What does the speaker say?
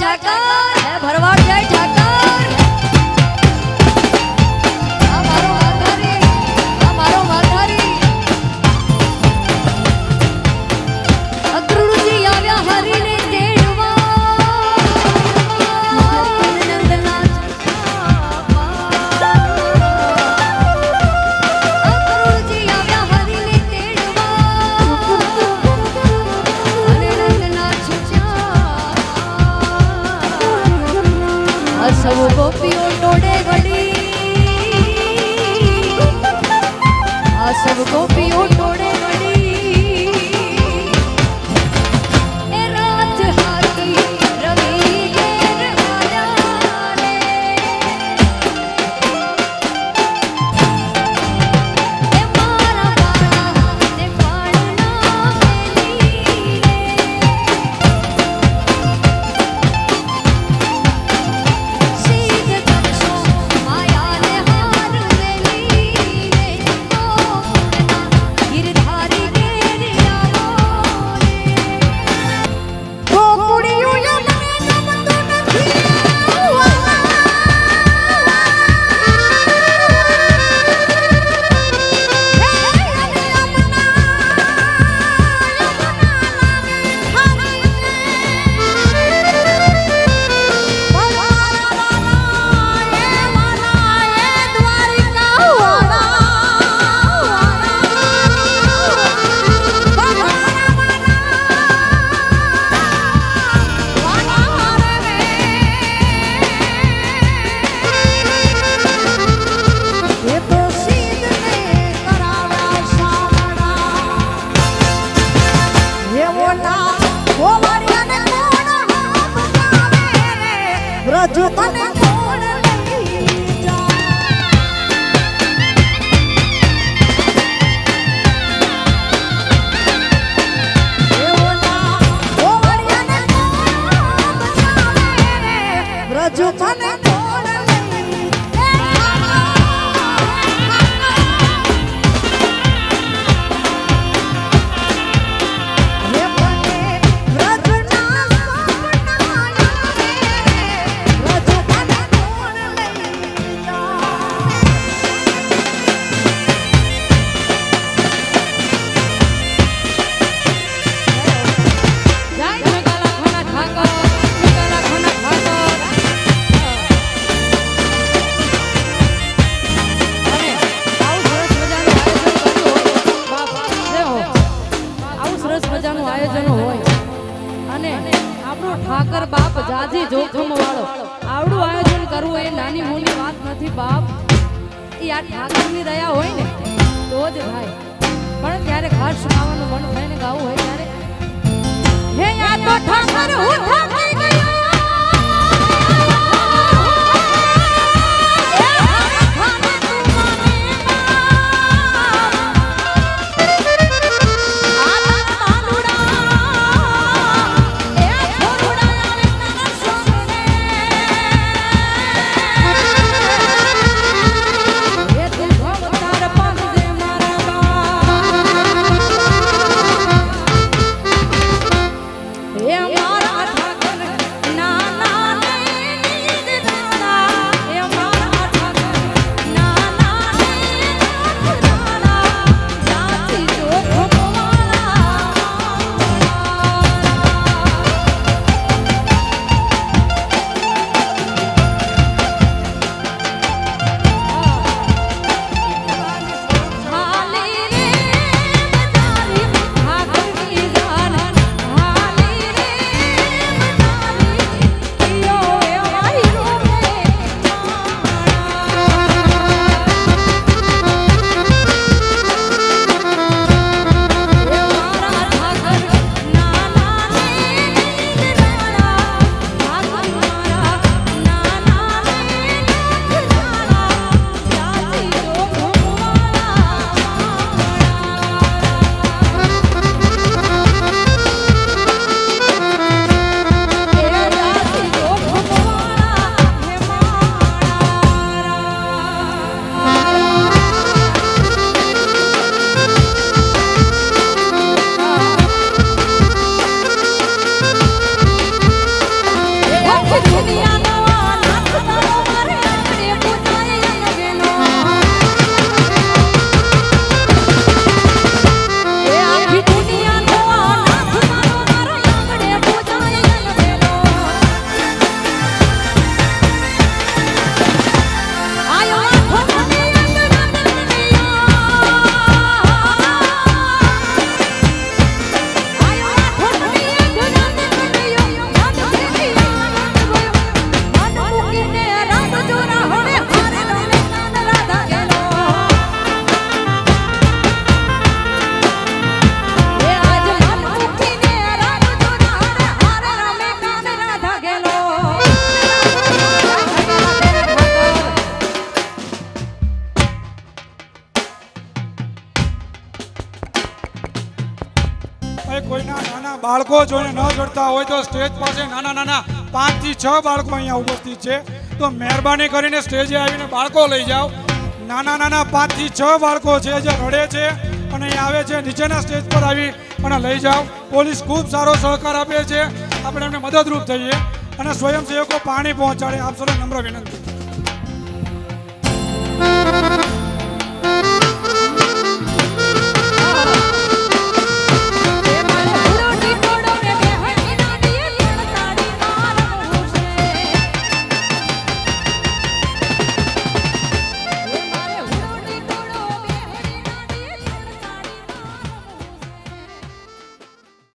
Thakar Bharwad. i'll never go be Raju તને રાજુ તને કર બાપ જાજી જોખમ વાળો. આવડું આયોજન કરવું એ નાની મોની વાત નથી બાપ. એ આ ઠાકરની રહ્યા હોય ને, તો જ ભાઈ પણ ત્યારે ઘાટ સુનાવાનું મન થઈને ગાવું હોય ત્યારે. હે આ તો ઠાકર, હું ઠાકર બાળકો જોઈને ન જોડતા હોય તો સ્ટેજ પાસે નાના નાના પાંચથી છ બાળકો અહીંયા ઉપસ્થિત છે. તો મહેરબાની કરીને સ્ટેજે આવીને બાળકો લઈ જાઓ. નાના નાના પાંચથી છ બાળકો છે જે રડે છે અને અહીં આવે છે. નીચેના સ્ટેજ પર આવી અને લઈ જાઓ. પોલીસ ખૂબ સારો સહકાર આપે છે. આપણે એમને મદદરૂપ થઈએ અને સ્વયંસેવકો પાણી પહોંચાડે. આપ સૌને નમ્ર વિનંતી.